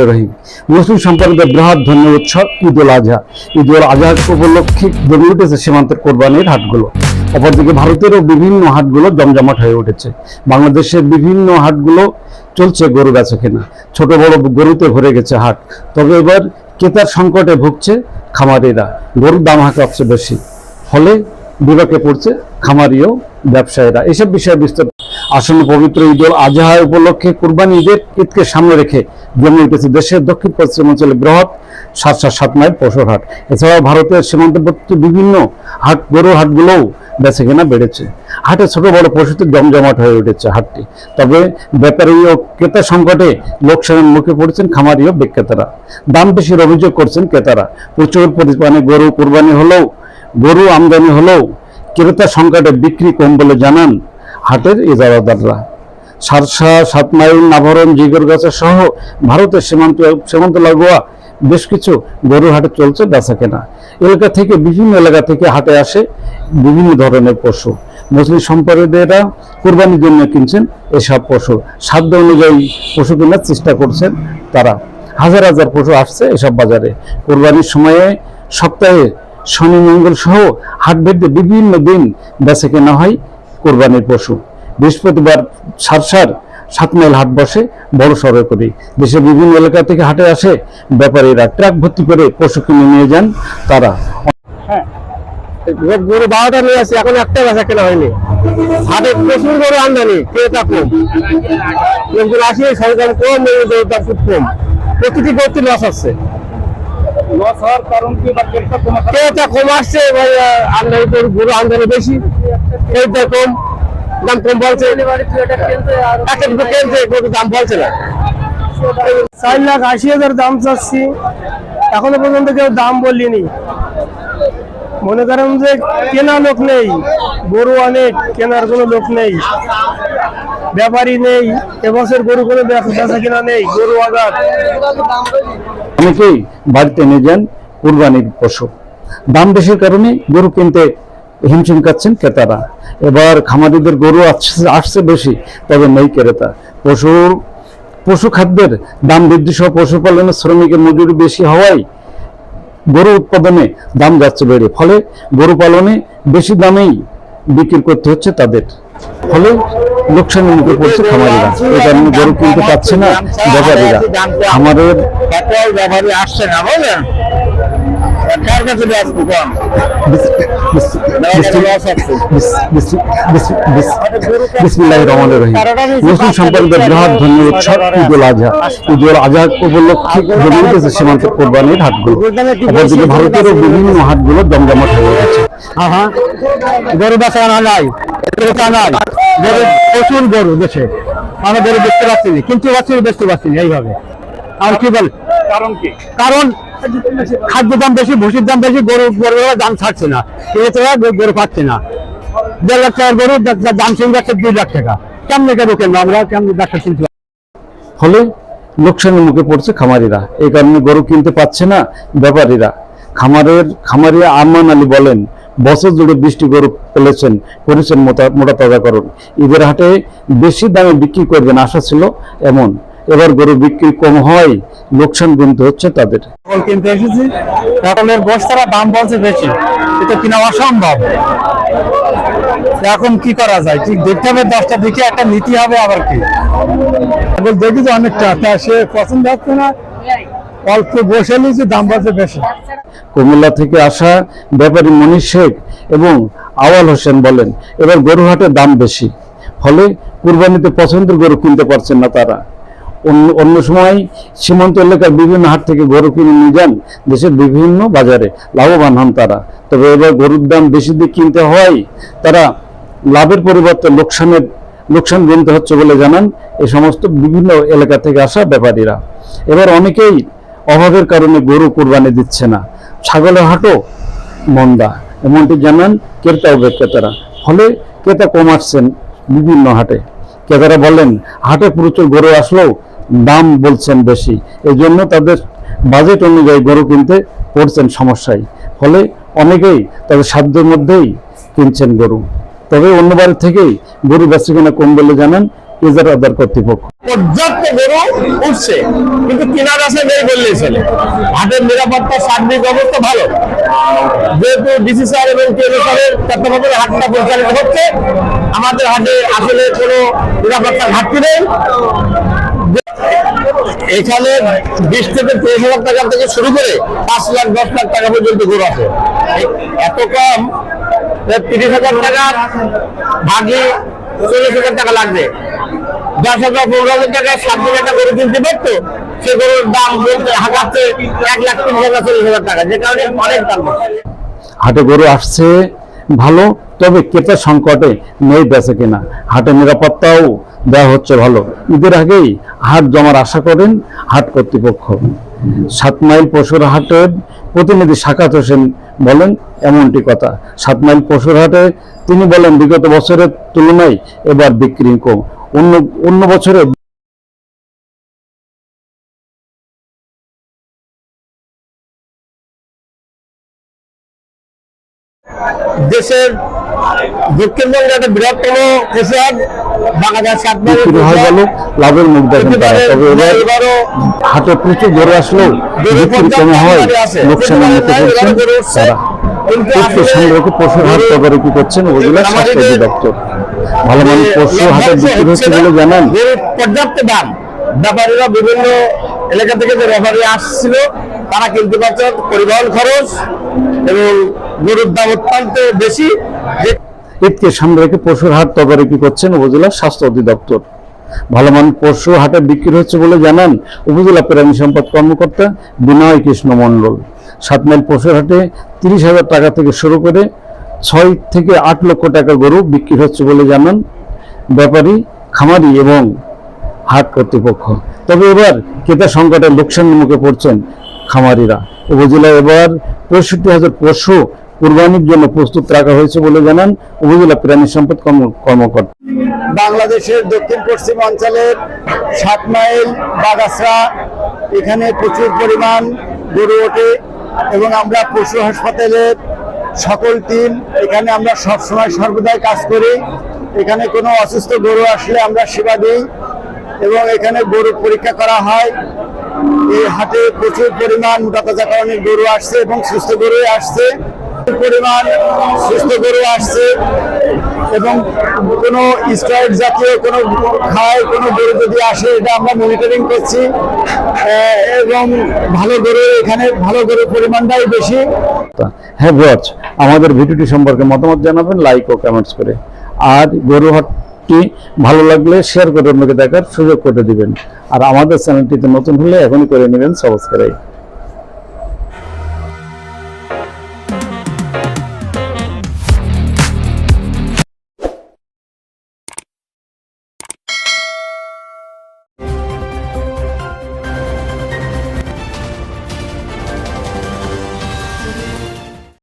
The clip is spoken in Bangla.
রহিম। মুসলিম সম্প্রদায়ের বৃহৎ ধর্মীয় উৎসব ঈদ উল আজহা। ঈদ উল আজহার উপলক্ষে জমে উঠেছে সীমান্তের কোরবানির হাটগুলো। অপরদিকে ভারতেরও বিভিন্ন হাটগুলো জমজমাট হয়ে উঠেছে। বাংলাদেশের বিভিন্ন হাটগুলো চলছে গরু বেচা কেনা। ছোট বড় গরুতে ভরে গেছে হাট। তবে এবার ক্রেতার সংকটে ভুগছে খামারিরা। গরুর দাম হাঁকাচ্ছে বেশি। ফলে বিপাকে পড়ছে খামারি ও ব্যবসায়ীরা। এসব বিষয়ে বিস্তার আসন্ন পবিত্র ঈদ উল আজহা উপলক্ষে কুরবানি ঈদের ঈদকে সামনে রেখে জমে উঠেছে দেশের দক্ষিণ পশ্চিম অঞ্চলে বৃহৎ সাত সাত সাত মাইল পশুর হাট। এছাড়াও ভারতের সীমান্তবর্তী বিভিন্ন হাট, গরুর হাটগুলোও বেছে কেনা বেড়েছে। হাটে ছোট বড় পশুতে জমজমাট হয়ে উঠেছে হাটটি। তবে ব্যাপারী ও ক্রেতা সংকটে লোকসানের মুখে পড়েছেন খামারি ও বিক্রেতারা। দাম বেশির অভিযোগ করছেন ক্রেতারা। প্রচুর পরিমাণে গরু কুরবানি হলেও, গরু আমদানি হলেও ক্রেতা সংকটে বিক্রি কম বলে জানান হাটের ইজারাদাররা সারসা সাত মাইল নাভরণ জিগরগাছা সহ ভারতের সীমান্ত সীমান্ত লাগোয়া বেশ কিছু গরুর হাটে চলছে বেচা কেনা এলাকা থেকে বিভিন্ন এলাকা থেকে হাটে আসে বিভিন্ন ধরনের পশু। মুসলিম সম্প্রদায়েরা কোরবানির জন্য কিনছেন এসব পশু। সাধ্য অনুযায়ী পশু কেনার চেষ্টা করছেন তারা। হাজার হাজার পশু আসছে এসব বাজারে। কোরবানির সময়ে সপ্তাহে শনি, মঙ্গল সহ হাট ভেদে বিভিন্ন দিন বেচা কেনা হয় কোরবানির পশু। বৃহস্পতিবার সারসার সাত মাইল হাট বসে বড় সড়ক করে। দেশের বিভিন্ন এলাকা থেকে হাটে আসে ব্যাপারীরা। ট্রাক ভর্তি করে পশু কিনে নিয়ে যান তারা। গরু বারোটা নিয়ে এখন একটা বেচা কেনা হয়নি। হাটে প্রচুর গরু আমদানি, ক্রেতা কম। লোকজন আসি, সরকার কম কম। প্রতিটি গরুতে লস আসছে লস হওয়ার কারণ কি বা ক্রেতা কমে ক্রেতা কম আসছে আমদানি গরু আমদানি বেশি। ক্রেতা কম দাম কম বলছে। একটা দুটো কিনছে গরুর দাম বলছে না। চার লাখ আশি হাজার দাম চাচ্ছি। এখনও পর্যন্ত কেউ দাম বলিনি মনে করেন যে কেনা লোক নেই গরু অনেক কেনার কোনো লোক নেই ব্যাপারী নেই এবছর গরু কোনো বেচা কেনা নেই গরু আঘাত অনেকেই বাড়িতে নিয়ে যান কুরবানির পশু। দাম বেশির কারণে গরু কিনতে হিমশিম খাচ্ছেন ক্রেতারা। এবার খামারিদের গরু আসছে আসছে বেশি, তবে নেই ক্রেতা। পশু পশু খাদ্যের দাম বৃদ্ধি সহ পশুপালনের শ্রমিকের মজুরি বেশি হওয়ায় গরু উৎপাদনে দাম যাচ্ছে বেড়ে। ফলে গরু পালনে বেশি দামেই বিক্রি করতে হচ্ছে তাদের। ফলে লোকসানের মুখে পড়ছে খামারিরা। এই কারণে গরু কিনতে পারছে না ব্যাপারীরা ব্যাপারে আসছে না ভারতেরও বিভিন্ন হাটগুলো জমজমাট হয়ে নাই। ক্রেতা নাই প্রচুর গরু দেশে। আমরা গরু দেখতে পাচ্ছি না কিনতে পারছি বেচতে পারছি না এইভাবে। আর কি বল? কারণ কি? কারণ খাদ্য দাম বেশি ভুসির দাম বেশি গরু গরুরা দাম ছাড়ছে না। ক্রেতারা গরু পাচ্ছে না। দেড় লাখ টাকার গরু দাম শুনতে যাচ্ছে দুই লাখ টাকা। কেমনে কেন কেন আমরা কেমন ব্যবসা কিনতে? ফলে লোকসানের মুখে পড়ছে খামারিরা। এই কারণে গরু কিনতে পারছে না ব্যাপারীরা। খামারের খামারি আরমান আলী বলেন বছর জুড়ে বৃষ্টি গরু ফেলেছেন, করেছেন মোটা- মোটা করুন ঈদের হাটে বেশি দামে বিক্রি করবেন আশা ছিল এমন। এবার গরু বিক্রি কম হয়, লোকসান কিন্তু হচ্ছে তাদের। কিনতে এসেছি। এর বস্তারা দাম বলছে বেশি। এটা কিনা অসম্ভব। এখন কি করা যায়? ঠিক দেখতে হবে, দশটা দিকে একটা নীতি হবে আবার কি। দেখি যে অনেকটা। সে পছন্দ হচ্ছে না অল্প বসে নিয়েছে দাম বলছে বেশি। কুমিল্লা থেকে আসা ব্যাপারী মনীষ শেখ এবং আওয়াল হোসেন বলেন, এবার গরু হাটের দাম বেশি। ফলে কুরবানিতে পছন্দের গরু কিনতে পারছেন না তারা। অন্য অন্য সময় সীমান্ত এলাকার বিভিন্ন হাট থেকে গরু কিনে নিয়ে যান দেশের বিভিন্ন বাজারে। লাভবান হন তারা। তবে এবার গরুর দাম বেশি দিয়ে কিনতে হয়, তারা লাভের পরিবর্তে লোকসানের, লোকসান গুনতে হচ্ছে বলে জানান এই সমস্ত বিভিন্ন এলাকা থেকে আসা ব্যাপারীরা। এবার অনেকেই অভাবের কারণে গরু কোরবানি দিচ্ছে না। ছাগলের হাটও মন্দা। এমনটি জানান ক্রেতা ও বিক্রেতারা। ফলে ক্রেতা কম আসছেন বিভিন্ন হাটে। ক্রেতারা বলেন, হাটে প্রচুর গরু আসলেও দাম বলছেন বেশি। এই জন্য তাদের বাজেট অনুযায়ী গরু কিনতে পড়ছেন সমস্যায়। ফলে অনেকেই তাদের সাধ্যের মধ্যেই কিনছেন গরু। তবে অন্য অন্যবার থেকেই গরু বেচা কেনা কম বলে জানান ইজারাদার কর্তৃপক্ষ। পর্যাপ্ত গরু উঠছে, কিন্তু কেনার আসে নেই বললেই চলে হাটের নিরাপত্তা, সার্বিক অবস্থা ভালো। যেহেতু ডিসি স্যার এবং কেন্দ্র স্যারের তত্ত্বাবধানে হাটটা পরিচালিত হচ্ছে, আমাদের হাটে আসলে কোনো নিরাপত্তার ঘাটতি নেই। এখানে বিশ থেকে ত্রিশ হাজার টাকা থেকে শুরু করে পাঁচ লাখ, দশ লাখ টাকা পর্যন্ত গরু আছে। এত কম তিরিশ হাজার টাকা ভাগে চল্লিশ হাজার টাকা লাগবে। দশ হাজার, পনেরো হাজার টাকায় সাত দিন একটা গরু কিনতে পারতো, সে গরুর দাম বলতে হাজাচ্ছে এক লাখ তিরিশ হাজার, চল্লিশ হাজার টাকা, যে কারণে অনেক দাম হাটে গরু আসছে ভালো, তবে ক্রেতা সংকটে নেই বেচে কিনা। হাটে নিরাপত্তাও দেওয়া হচ্ছে ভালো। ঈদের আগেই হাট জমার আশা করেন হাট কর্তৃপক্ষ। সাত মাইল পশুর হাটের প্রতিনিধি সাকাত হোসেন বলেন এমনটি কথা। সাত মাইল পশুরহাটে তিনি বলেন, বিগত বছরের তুলনায় এবার বিক্রি কম। অন্য অন্য বছরে দেশের দক্ষিণবঙ্গে একটা বৃহত্তম কৃষক বাংলাদেশ সাত মাইলের বিক্রি গেল লাভের মুখ দেখেন তবে এবার এবারও প্রচুর গরু আসলেও বিক্রি কম হয় লোকসানের মুখে পড়ছেন তারা তথ্য সংগ্রহকে পশুর হাট তদারকি করছেন উপজেলা স্বাস্থ্য অধিদপ্তর। ভালো মানের পশু হাটে বিক্রি হচ্ছে বলে জানান। পর্যাপ্ত দাম। ব্যাপারীরা বিভিন্ন এলাকা থেকে যে ব্যাপারী আসছিল তারা কিনতে পারছে পরিবহন খরচ এবং গরুর দাম অত্যন্ত বেশি। ঈদকে সামনে রেখে পশুর হাট তদারকি করছেন উপজেলা স্বাস্থ্য অধিদপ্তর। ভালো মান পশু হাটে বিক্রি হচ্ছে বলে জানান উপজেলা প্রাণী সম্পদ কর্মকর্তা বিনয় কৃষ্ণ মণ্ডল। সাত মাইল পশুর হাটে তিরিশ হাজার টাকা থেকে শুরু করে ছয় থেকে আট লক্ষ টাকা গরু বিক্রি হচ্ছে বলে জানান ব্যাপারী, খামারি এবং হাট কর্তৃপক্ষ। তবে এবার ক্রেতা সংকটের লোকসানের মুখে পড়ছেন খামারিরা। উপজেলায় এবার পঁয়ষট্টি হাজার পশু কুরবানির জন্য প্রস্তুত রাখা হয়েছে বলে জানান উপজেলা প্রাণী সম্পদ কর্ম- কর্মকর্তা। বাংলাদেশের দক্ষিণ পশ্চিম অঞ্চলের সাত মাইল বাগাসরা, এখানে প্রচুর পরিমাণ গরু ওঠে এবং আমরা পশু হাসপাতালের সকল টিম, এখানে আমরা সব সময় সর্বদাই কাজ করি। এখানে কোনো অসুস্থ গরু আসলে আমরা সেবা দিই এবং এখানে গরু পরীক্ষা করা হয়। এই হাটে প্রচুর পরিমাণ মোটাতাজাকরণের গরু আসছে এবং সুস্থ গরু আসছে। পরিমাণ সুস্থ গরু আসছে এবং কোনো স্টেরয়েড জাতীয় কোনো খায়, কোনো গরু যদি আসে, এটা আমরা মনিটরিং করছি। এবং ভালো গরু, এখানে ভালো গরুর পরিমাণটাই বেশি। হ্যাঁ ভিউয়ার্স আমাদের ভিডিওটি সম্পর্কে মতামত জানাবেন লাইক ও কমেন্টস করে। আর গরু হাটটি ভালো লাগলে শেয়ার করে অন্যকে দেখার সুযোগ করে দিবেন। আর আমাদের চ্যানেলটিতে নতুন হলে এখনই করে নেবেন সাবস্ক্রাইব